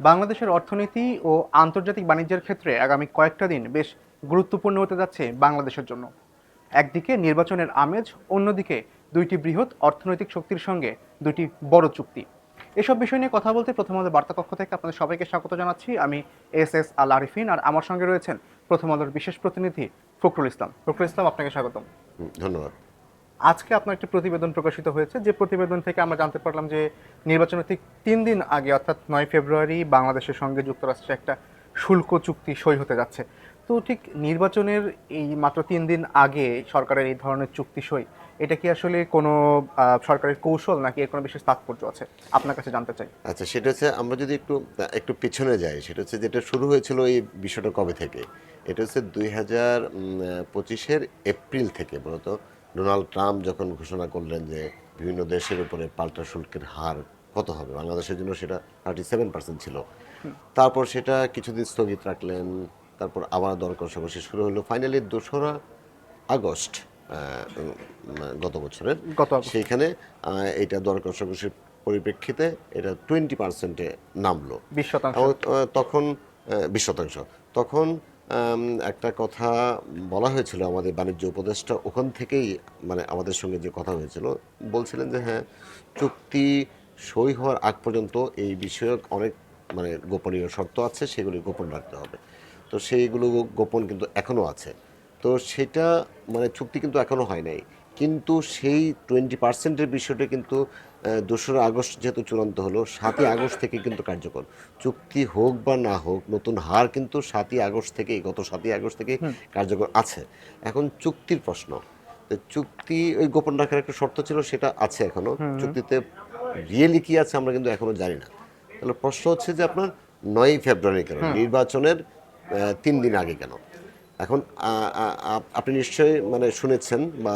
বাংলাদেশের অর্থনীতি ও আন্তর্জাতিক বাণিজ্যের ক্ষেত্রে আগামী কয়েকটা দিন বেশ গুরুত্বপূর্ণ হতে যাচ্ছে বাংলাদেশের জন্য। একদিকে নির্বাচনের আমেজ, অন্যদিকে দুইটি বৃহৎ অর্থনৈতিক শক্তির সঙ্গে দুইটি বড় চুক্তি। এসব বিষয় নিয়ে কথা বলতে প্রথম আলোর বার্তা কক্ষ থেকে আপনাদের সবাইকে স্বাগত জানাচ্ছি। আমি এস এস আল আরিফিন আর আমার সঙ্গে রয়েছেন প্রথম আলোর বিশেষ প্রতিনিধি ফখরুল ইসলাম। ফখরুল ইসলাম, আপনাকে স্বাগতম। ধন্যবাদ। আজকে আপনার একটি প্রতিবেদন প্রকাশিত হয়েছে। যে প্রতিবেদন থেকে আমরা জানতে পারলাম যে নির্বাচনের ঠিক তিন দিন আগে, অর্থাৎ নয় ফেব্রুয়ারি, বাংলাদেশের সঙ্গে যুক্তরাষ্ট্রে একটা শুল্ক চুক্তি সই হতে যাচ্ছে। তো ঠিক নির্বাচনের এই মাত্র তিন দিন আগে সরকারের এই ধরনের চুক্তি সই, এটা কি আসলে কোনো সরকারের কৌশল নাকি এর কোনো বিশেষ তাৎপর্য আছে? আপনার কাছে জানতে চাই। আচ্ছা সেটা হচ্ছে আমরা যদি একটু একটু পিছনে যাই, সেটা হচ্ছে যেটা শুরু হয়েছিল এই বিষয়টা কবে থেকে? এটা হচ্ছে দুই হাজার পঁচিশের এপ্রিল থেকে মূলত। ডোনাল্ড ট্রাম্প যখন ঘোষণা করলেন যে বিভিন্ন দেশের উপরে পাল্টা শুল্কের হার কত হবে বাংলাদেশের জন্য সেটা থার্টি সেভেন পার্সেন্ট ছিল। তারপর সেটা কিছুদিন স্থগিত রাখলেন তারপর আবার দর কষাকষি শুরু হলো। ফাইনালি দোসরা আগস্ট গত বছরের গত সেইখানে এটা দর কষাকষির পরিপ্রেক্ষিতে এটা টোয়েন্টি পার্সেন্টে নামলো। বিশ শতাংশ। তখন বিশ শতাংশ। তখন একটা কথা বলা হয়েছিল আমাদের বাণিজ্য উপদেষ্টা ওখান থেকেই মানে আমাদের সঙ্গে যে কথা হয়েছিল, বলছিলেন যে হ্যাঁ চুক্তি সই হওয়ার আগ পর্যন্ত এই বিষয়ক অনেক মানে গোপনীয় শর্ত আছে, সেগুলি গোপন রাখতে হবে। তো সেইগুলো গোপন কিন্তু এখনও আছে। তো সেটা মানে চুক্তি কিন্তু এখনও হয় নাই। কিন্তু সেই টোয়েন্টি পার্সেন্টের বিষয়টা কিন্তু দোসরা আগস্ট যেহেতু চূড়ান্ত হলো সাতই আগস্ট থেকে কিন্তু কার্যকর। চুক্তি হোক বা না হোক নতুন হার কিন্তু সাতই আগস্ট থেকে গত সাতই আগস্ট থেকে কার্যকর আছে। এখন চুক্তির প্রশ্ন। চুক্তি ওই গোপন রাখার একটা শর্ত ছিল সেটা আছে এখনও। চুক্তিতে রিয়েলি কি আছে আমরা কিন্তু এখনও জানি না। তাহলে প্রশ্ন হচ্ছে যে আপনার নয়ই ফেব্রুয়ারি কেন? নির্বাচনের তিন দিন আগে কেন? এখন আপনি নিশ্চয়ই মানে শুনেছেন বা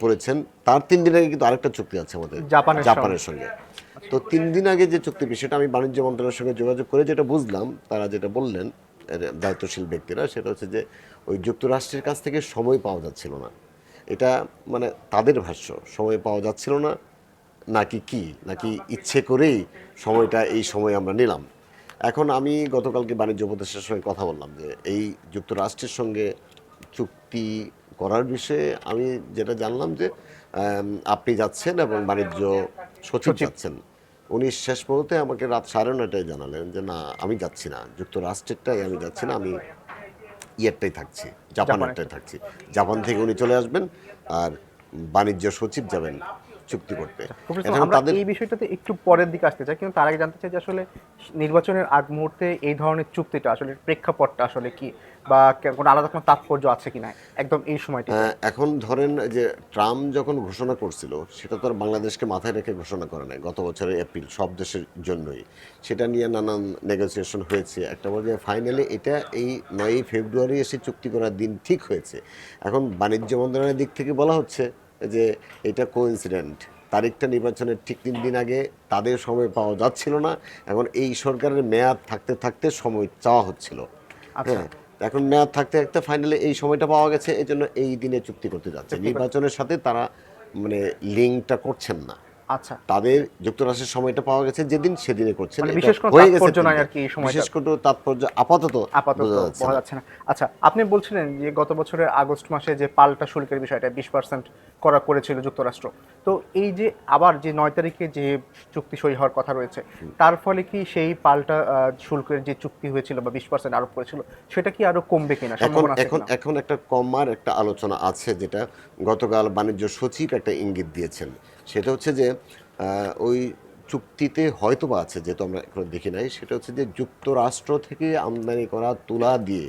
পড়েছেন তার তিন দিন আগে কিন্তু আরেকটা চুক্তি আছে আমাদের। জাপানের সঙ্গে। জাপানের সঙ্গে। তো তিন দিন আগে যে চুক্তি বিষয়টা আমি বাণিজ্য মন্ত্রণালয়ের সঙ্গে যোগাযোগ করে যেটা বুঝলাম তারা যেটা বললেন দায়িত্বশীল ব্যক্তিরা সেটা হচ্ছে যে ওই যুক্তরাষ্ট্রের কাছ থেকে সময় পাওয়া যাচ্ছিল না। এটা মানে তাদের ভাষ্য সময় পাওয়া যাচ্ছিল না নাকি কি? নাকি ইচ্ছে করেই সময়টা এই সময় আমরা নিলাম? এখন আমি গতকালকে বাণিজ্য উপদেষ্টার সঙ্গে কথা বললাম যে এই যুক্তরাষ্ট্রের সঙ্গে চুক্তি করার বিষয়ে আমি যেটা জানলাম যে আপনি যাচ্ছেন এবং বাণিজ্য সচিব যাচ্ছেন। উনি শেষ মুহূর্তে আমাকে রাত সাড়ে নটায় জানালেন যে না আমি যাচ্ছি না। যুক্তরাষ্ট্রেরটাই আমি যাচ্ছি না আমি ইয়েরটাই থাকছি জাপানেরটাই থাকছি। জাপান থেকে উনি চলে আসবেন আর বাণিজ্য সচিব যাবেন চুক্তি করতে আমরা তাদের এই বিষয়টাতে একটু পরের দিকে আসতে চাই কিন্তু তার আগে জানতে চাই যে আসলে নির্বাচনের আগ মুহূর্তে এই ধরনের চুক্তিটা আসলে প্রেক্ষাপটটা আসলে কি? বা কোনো আলাদা কোনো তাৎপর্য আছে কিনা? একদম এই সময়টি। এখন ধরেন যে ট্রাম্প যখন ঘোষণা করছিল সেটা তো আর বাংলাদেশকে মাথায় রেখে ঘোষণা করে নাই গত বছরের এপ্রিল সব দেশের জন্যই। সেটা নিয়ে নানান নেগোসিয়েশন হয়েছে। একটা পর্যায়ে ফাইনালি এটা এই নয়ই ফেব্রুয়ারি এসে চুক্তি করার দিন ঠিক হয়েছে। এখন বাণিজ্য মন্ত্রণালয়ের দিক থেকে বলা হচ্ছে যে এটা কোইন্সিডেন্ট তারিখটা নির্বাচনের ঠিক তিন দিন আগে তাদের সময় পাওয়া যাচ্ছিল না। এখন এই সরকারের মেয়াদ থাকতে থাকতে সময় চাওয়া হচ্ছিল। আচ্ছা। হ্যাঁ এখন মেয়াদ থাকতে থাকতে ফাইনালি এই সময়টা পাওয়া গেছে এই জন্য এই দিনে চুক্তি করতে যাচ্ছে। নির্বাচনের সাথে তারা মানে লিঙ্কটা করছেন না। আচ্ছা। তাদের যুক্তরাষ্ট্রের সময়টা পাওয়া গেছে যেদিন সেদিনে করছেন। মানে বিশেষ তাৎপর্য আর কি এই সময়টা। বিশেষ কোনো তাৎপর্য আপাতত আপাতত বোঝা যাচ্ছে না। আচ্ছা আপনি বলছিলেন যে গত বছরের আগস্ট মাসে যে পাল্টা শুল্কের বিষয়টা বিশ পার্সেন্ট করা করেছিল যুক্তরাষ্ট্র। তো এই যে আবার যে নয় তারিখে যে চুক্তি সই হওয়ার কথা রয়েছে তার ফলে কি সেই পাল্টা শুল্কের যে চুক্তি হয়েছিল বা বিশ পার্সেন্ট আরোপ করেছিল সেটা কি আরও কমবে কিনা? এখন সম্ভাবনা এখন এখন একটা কমার একটা আলোচনা আছে যেটা গতকাল বাণিজ্য সচিব একটা ইঙ্গিত দিয়েছেন। সেটা হচ্ছে যে ওই চুক্তিতে হয়তো বা আছে যেহেতু আমরা এখনও দেখি নাই সেটা হচ্ছে যে যুক্তরাষ্ট্র থেকে আমদানি করা তুলা দিয়ে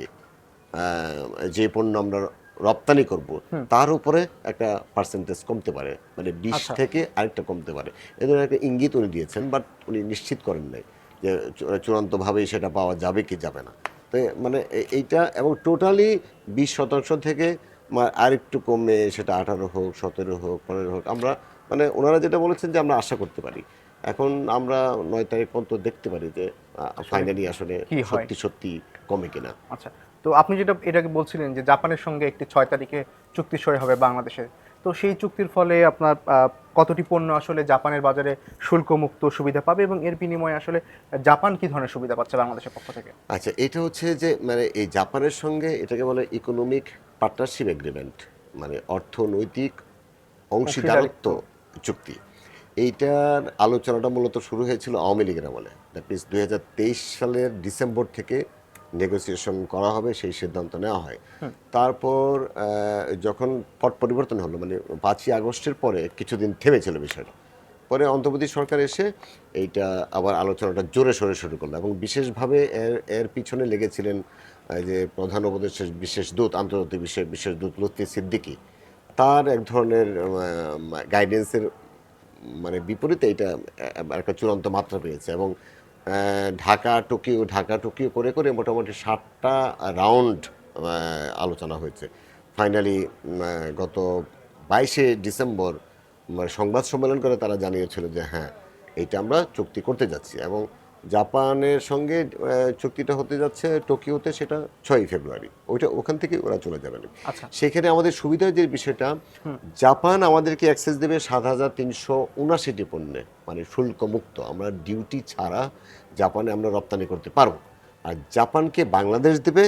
যে পণ্য আমরা রপ্তানি করব তার উপরে একটা পার্সেন্টেজ কমতে পারে মানে বিশ আচ্ছা। থেকে আরেকটা কমতে পারে। এ ধরনের একটা ইঙ্গিত উনি দিয়েছেন বাট উনি নিশ্চিত করেন নাই যে চূড়ান্তভাবেই সেটা পাওয়া যাবে কি যাবে না। তো মানে এইটা এবং টোটালি বিশ শতাংশ থেকে মা- আরেকটু কমে সেটা আঠারো হোক সতেরো হোক পনেরো হোক আমরা মানে ওনারা যেটা বলেছেন যে আমরা আশা করতে পারি। এখন আমরা নয় তারিখ পর্যন্ত দেখতে পারি যে ফাইনালি আসলে? সত্যি সত্যি কমে কিনা। আচ্ছা তো আপনি যেটা এটাকে বলছিলেন যে জাপানের সঙ্গে একটি ছয় তারিখে চুক্তি সই হবে বাংলাদেশে। তো সেই চুক্তির ফলে আপনার কতটি পণ্য আসলে জাপানের বাজারে শুল্কমুক্ত সুবিধা পাবে এবং এর বিনিময়ে আসলে জাপান কি ধরনের সুবিধা পাচ্ছে বাংলাদেশের পক্ষ থেকে? আচ্ছা এটা হচ্ছে যে মানে এই জাপানের সঙ্গে এটাকে বলে ইকোনমিক পার্টনারশিপ এগ্রিমেন্ট মানে অর্থনৈতিক অংশীদারত্ব। চুক্তি। এইটার আলোচনাটা মূলত শুরু হয়েছিল আওয়ামী লীগের আমলে। দ্যাট মিনস দুই সালের ডিসেম্বর থেকে নেগোসিয়েশন করা হবে সেই সিদ্ধান্ত নেওয়া হয়। তারপর যখন পট পরিবর্তন হলো মানে পাঁচই আগস্টের পরে কিছুদিন থেমেছিল বিষয়টা। পরে অন্তর্বর্তী সরকার এসে এইটা আবার আলোচনাটা জোরে সোরে শুরু করল এবং বিশেষভাবে এর এর পিছনে লেগেছিলেন যে প্রধান উপদেষ্টা বিশেষ দূত আন্তর্জাতিক বিষয়ে বিশেষ দূত লুৎফি সিদ্দিকী। তার এক ধরনের গাইডেন্সের মানে বিপরীতে এটা একটা চূড়ান্ত মাত্রা পেয়েছে এবং ঢাকা, টোকিও ঢাকা, টোকিও করে করে মোটামুটি ষাটটা রাউন্ড আলোচনা হয়েছে। ফাইনালি গত বাইশে ডিসেম্বর মানে সংবাদ সম্মেলন করে তারা জানিয়েছিল যে হ্যাঁ এইটা আমরা চুক্তি করতে যাচ্ছি এবং জাপানের সঙ্গে চুক্তিটা হতে যাচ্ছে টোকিওতে সেটা ছয়ই ফেব্রুয়ারি। ওইটা ওখান থেকে ওরা চলে যাবেন। আচ্ছা। সেখানে আমাদের সুবিধার যে বিষয়টা জাপান আমাদেরকে অ্যাক্সেস দেবে সাত হাজার তিনশো উনাশিটি পণ্যে মানে শুল্ক মুক্ত আমরা ডিউটি ছাড়া জাপানে আমরা রপ্তানি করতে পারব। আর জাপানকে বাংলাদেশ দেবে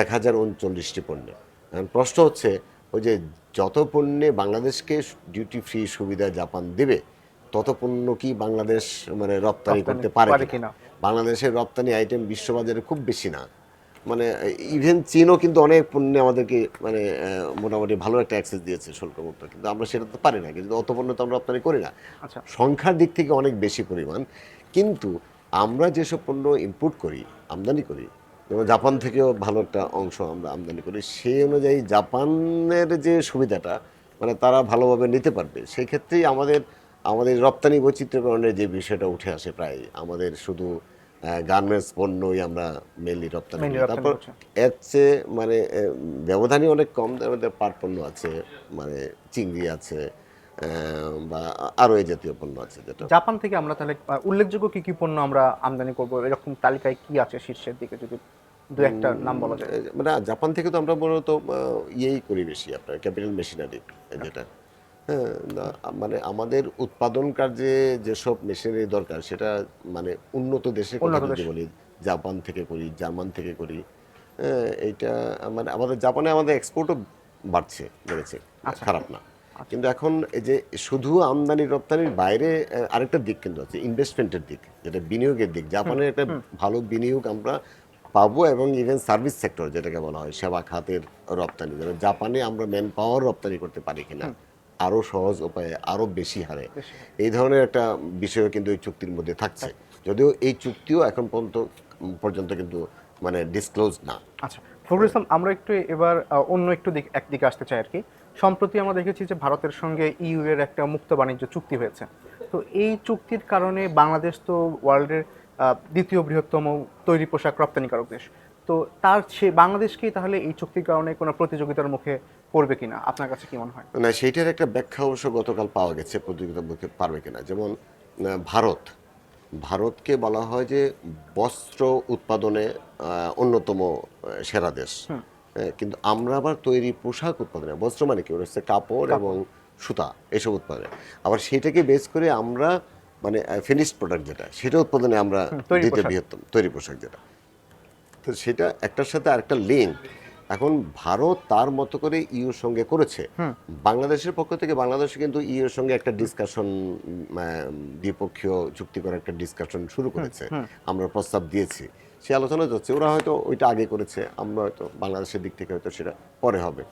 এক হাজার উনচল্লিশটি পণ্যে। এখন প্রশ্ন হচ্ছে ওই যে যত পণ্যে বাংলাদেশকে ডিউটি ফ্রি সুবিধা জাপান দেবে তত পণ্য কি বাংলাদেশ মানে রপ্তানি করতে পারে কিনা? বাংলাদেশের রপ্তানি আইটেম বিশ্ববাজারে খুব বেশি না। মানে ইভেন চীনও কিন্তু অনেক পণ্যে আমাদেরকে মানে মোটামুটি ভালো একটা অ্যাক্সেস দিয়েছে শুল্কমুক্ত। কিন্তু আমরা সেটা তো পারি না কিন্তু অত পণ্য তো আমরা রপ্তানি করি না। আচ্ছা। সংখ্যার দিক থেকে অনেক বেশি পরিমাণ। কিন্তু আমরা যেসব পণ্য ইম্পোর্ট করি আমদানি করি যেমন জাপান থেকেও ভালো একটা অংশ আমরা আমদানি করি সেই অনুযায়ী জাপানের যে সুবিধাটা মানে তারা ভালোভাবে নিতে পারবে সেই ক্ষেত্রেই আমাদের আমাদের রপ্তানি বৈচিত্র্যকরণের যে বিষয়টা উঠে আসে প্রায় আমাদের শুধু গার্মেন্টস পণ্যই আমরা মেনলি রপ্তানি তারপর এর চেয়ে মানে ব্যবধানই অনেক কম মধ্যে পাট পণ্য আছে মানে চিংড়ি আছে বা আরও এই জাতীয় পণ্য আছে যেটা জাপান থেকে আমরা তাহলে উল্লেখযোগ্য কি কি পণ্য আমরা আমদানি করব? এরকম তালিকায় কি আছে শীর্ষের দিকে যদি দু একটা নাম বলা যায়? মানে জাপান থেকে তো আমরা মূলত ইয়েই করি বেশি আপনার ক্যাপিটাল মেশিনারি যেটা। মানে আমাদের উৎপাদন কার্যে যেসব মেশিনারি দরকার সেটা মানে উন্নত যদি বলি জাপান থেকে করি জার্মান থেকে করি হ্যাঁ, এইটা মানে আমাদের জাপানে আমাদের এক্সপোর্টও বাড়ছে বেড়েছে আচ্ছা। খারাপ না। কিন্তু এখন এই যে শুধু আমদানি রপ্তানির বাইরে আরেকটা দিক কিন্তু আছে ইনভেস্টমেন্টের দিক যেটা বিনিয়োগের দিক। জাপানের একটা ভালো বিনিয়োগ আমরা পাবো এবং ইভেন সার্ভিস সেক্টর যেটাকে বলা হয় সেবা খাতের রপ্তানি জাপানে আমরা ম্যান পাওয়ার রপ্তানি করতে পারি কিনা। আরও সহজ উপায়ে আরও বেশি হারে। এই ধরনের একটা বিষয় কিন্তু এই চুক্তির মধ্যে থাকছে। যদিও এই চুক্তিও এখন পর্যন্ত পর্যন্ত কিন্তু মানে ডিসক্লোজ না। আচ্ছা ফখরুল ইসলাম আমরা একটু এবার অন্য একটু দিক একদিকে আসতে চাই আর কি। সম্প্রতি আমরা দেখেছি যে ভারতের সঙ্গে ইউ এর একটা মুক্ত বাণিজ্য চুক্তি হয়েছে। তো এই চুক্তির কারণে বাংলাদেশ তো ওয়ার্ল্ডের দ্বিতীয় বৃহত্তম তৈরি পোশাক রপ্তানিকারক দেশ। তো তার সে বাংলাদেশকেই তাহলে এই চুক্তির কারণে কোনো প্রতিযোগিতার মুখে পড়বে কিনা? আপনার কাছে কি মনে হয়? না সেইটার একটা ব্যাখ্যা অবশ্য গতকাল পাওয়া গেছে প্রতিযোগিতা মুখে পারবে কিনা। যেমন ভারত। ভারতকে বলা হয় যে বস্ত্র উৎপাদনে অন্যতম সেরা দেশ। কিন্তু আমরা আবার তৈরি পোশাক উৎপাদনে বস্ত্র মানে কি? হচ্ছে কাপড় এবং সুতা এসব উৎপাদনে। আবার সেটাকে বেস করে আমরা মানে ফিনিশড প্রোডাক্ট যেটা সেটা উৎপাদনে আমরা দ্বিতীয় বৃহত্তম তৈরি পোশাক যেটা। তো সেটা একটার সাথে আরেকটা লিঙ্ক এখন ভারত তার মতো করে ইউর সঙ্গে করেছে। বাংলাদেশের পক্ষ থেকে বাংলাদেশ কিন্তু ইউর সঙ্গে একটা ডিসকাশন দ্বিপক্ষীয় চুক্তি করে একটা ডিসকাশন শুরু করেছে। আমরা প্রস্তাব দিয়েছি। সে আলোচনা যাচ্ছে। ওরা হয়তো ওইটা আগে করেছে। আমরা হয়তো বাংলাদেশের দিক থেকে হয়তো সেটা পরে হবে।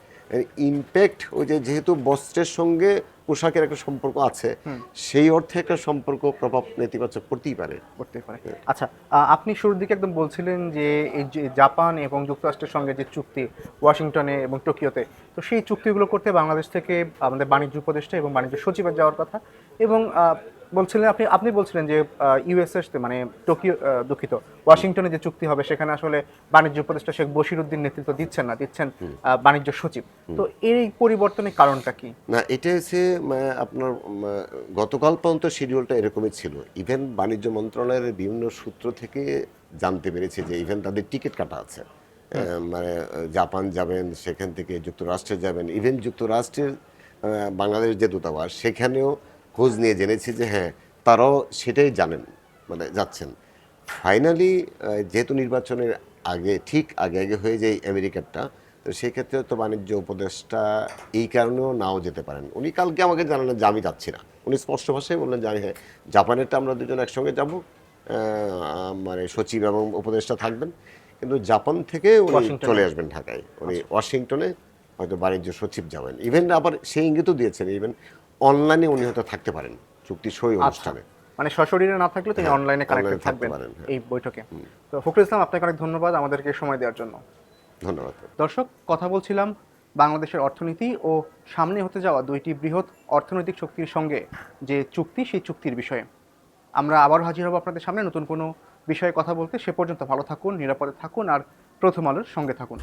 ইম্প্যাক্ট ওই যে যেহেতু বস্ত্রের সঙ্গে পোশাকের একটা সম্পর্ক আছে সেই অর্থে একটা সম্পর্ক প্রভাব নেতিবাচক করতেই পারে। করতে পারে। আচ্ছা আপনি শুরুর দিকে একদম বলছিলেন যে এই যে জাপান এবং যুক্তরাষ্ট্রের সঙ্গে যে চুক্তি ওয়াশিংটনে এবং টোকিওতে তো সেই চুক্তিগুলো করতে বাংলাদেশ থেকে আমাদের বাণিজ্য উপদেষ্টা এবং বাণিজ্য সচিবের যাওয়ার কথা এবং বলছিলেন আপনি আপনি বলছিলেন যে ইউএসএস মানে টোকিও দুঃখিত। ওয়াশিংটনে যে চুক্তি হবে সেখানে আসলে বাণিজ্য উপদেষ্টা শেখ বশির উদ্দিন নেতৃত্ব দিচ্ছেন না দিচ্ছেন বাণিজ্য সচিব। তো এই পরিবর্তনের কারণটা কি? না এটা হচ্ছে আপনার গতকাল পর্যন্ত শিডিউলটা এরকমই ছিল। ইভেন বাণিজ্য মন্ত্রণালয়ের বিভিন্ন সূত্র থেকে জানতে পেরেছি যে ইভেন তাদের টিকিট কাটা আছে। মানে জাপান যাবেন সেখান থেকে যুক্তরাষ্ট্রে যাবেন। ইভেন যুক্তরাষ্ট্রের বাংলাদেশ যে দূতাবাস সেখানেও খোঁজ নিয়ে জেনেছি যে হ্যাঁ তারাও সেটাই জানেন মানে যাচ্ছেন। ফাইনালি যেহেতু নির্বাচনের আগে ঠিক আগে আগে হয়ে যায় আমেরিকারটা তো সেই ক্ষেত্রে তো বাণিজ্য উপদেষ্টা এই কারণেও নাও যেতে পারেন। উনি কালকে আমাকে জানালেন যে আমি যাচ্ছি না। উনি স্পষ্ট ভাষায় বললেন যে আমি হ্যাঁ জাপানেরটা আমরা দুজন একসঙ্গে যাব মানে সচিব এবং উপদেষ্টা থাকবেন। কিন্তু জাপান থেকে উনি চলে আসবেন ঢাকায়। উনি ওয়াশিংটনে হয়তো বাণিজ্য সচিব যাবেন। ইভেন আবার সেই ইঙ্গিতও দিয়েছেন ইভেন অনলাইনে উনি হয়তো থাকতে পারেন চুক্তি সই আচ্ছা। অনুষ্ঠানে। মানে সশরীরে না থাকলে তিনি অনলাইনে কানেক্টেড থাকবেন হ্যাঁ। এই বৈঠকে। তো ফখরুল ইসলাম আপনাকে অনেক ধন্যবাদ আমাদেরকে সময় দেওয়ার জন্য। ধন্যবাদ। দর্শক কথা বলছিলাম বাংলাদেশের অর্থনীতি ও সামনে হতে যাওয়া দুইটি বৃহৎ অর্থনৈতিক শক্তির সঙ্গে যে চুক্তি সেই চুক্তির বিষয়ে। আমরা আবার হাজির হব আপনাদের সামনে নতুন কোনো বিষয়ে কথা বলতে। সে পর্যন্ত ভালো থাকুন নিরাপদে থাকুন আর প্রথম আলোর সঙ্গে থাকুন।